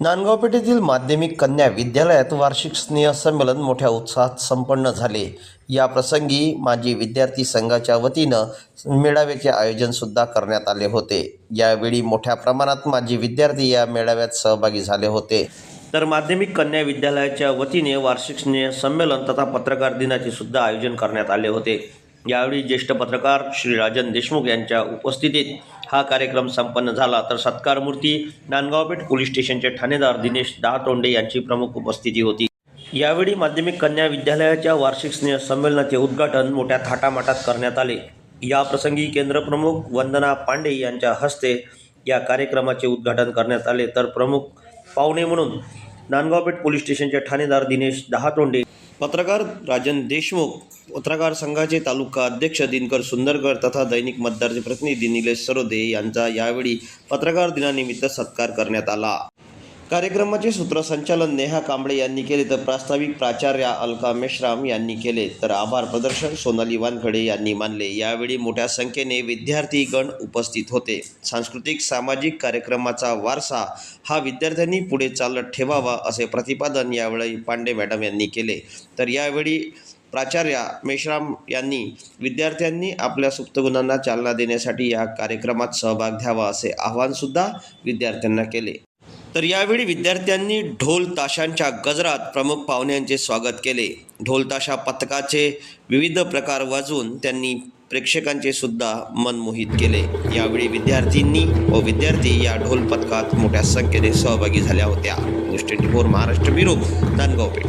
नांदगाव पेठेतील माध्यमिक कन्या विद्यालयात वार्षिक स्नेहसंमेलन मोठ्या उत्साहात संपन्न झाले. या प्रसंगी माजी विद्यार्थी संघाच्या वतीनं मेळाव्याचे आयोजनसुद्धा करण्यात आले होते. यावेळी मोठ्या प्रमाणात माजी विद्यार्थी या मेळाव्यात सहभागी झाले होते. तर माध्यमिक कन्या विद्यालयाच्या वतीने वार्षिक स्नेह संमेलन तथा पत्रकार दिनाचे सुद्धा आयोजन करण्यात आले होते. यावेळी ज्येष्ठ पत्रकार श्री राजन देशमुख यांच्या उपस्थितीत हा कार्यक्रम संपन्न झाला. तर सत्कारमूर्ती नांदगावपेठ पोलीस स्टेशनचे ठाणेदार दिनेश दहातोंडे यांची प्रमुख उपस्थिती होती. यावेळी माध्यमिक कन्या विद्यालयाच्या वार्षिक स्नेह संमेलनाचे उद्घाटन मोठ्या थाटामाटात करण्यात आले. या प्रसंगी केंद्रप्रमुख वंदना पांडे यांच्या हस्ते या कार्यक्रमाचे उद्घाटन करण्यात आले. तर प्रमुख पाहुणे म्हणून नांदगावपेठ पोलीस स्टेशनचे ठाणेदार दिनेश दहातोंडे पत्रकार राजन देशमुख पत्रकार संघाचे तालुका अध्यक्ष दिनकर सुंदरकर तथा दैनिक मतदारचे प्रतिनिधी निलेश सरोदे यांचा यावेळी पत्रकार दिनानिमित्त सत्कार करण्यात आला. कार्यक्रमाचे सूत्रसंचालन नेहा कांबळे यांनी केले तर प्रास्ताविक प्राचार्य अलका मेश्राम यांनी केले तर आभार प्रदर्शन सोनाली वानखडे यांनी मानले. यावेळी मोठ्या संख्येने विद्यार्थीगण उपस्थित होते. सांस्कृतिक सामाजिक कार्यक्रमाचा वारसा हा विद्यार्थ्यांनी पुढे चालत ठेवावा असे प्रतिपादन यावेळी पांडे मॅडम यांनी केले. तर यावेळी प्राचार्य मेश्राम यांनी विद्यार्थ्यांनी आपल्या सुप्तगुणांना चालना देण्यासाठी या कार्यक्रमात सहभाग घ्यावा असे आवाहनसुद्धा विद्यार्थ्यांना केले. तर यावेळी विद्यार्थ्यांनी ढोल ताशांच्या गजरात प्रमुख पाहुण्यांचे स्वागत केले. ढोल ताशा पथकाचे विविध प्रकार वाजवून त्यांनी प्रेक्षकांचे सुद्धा मन मोहित केले. यावेळी विद्यार्थींनी व विद्यार्थी या ढोल पथकात मोठ्या संख्येने सहभागी झाल्या होत्या. News twenty four Maharashtra bureau Nandgaon Peth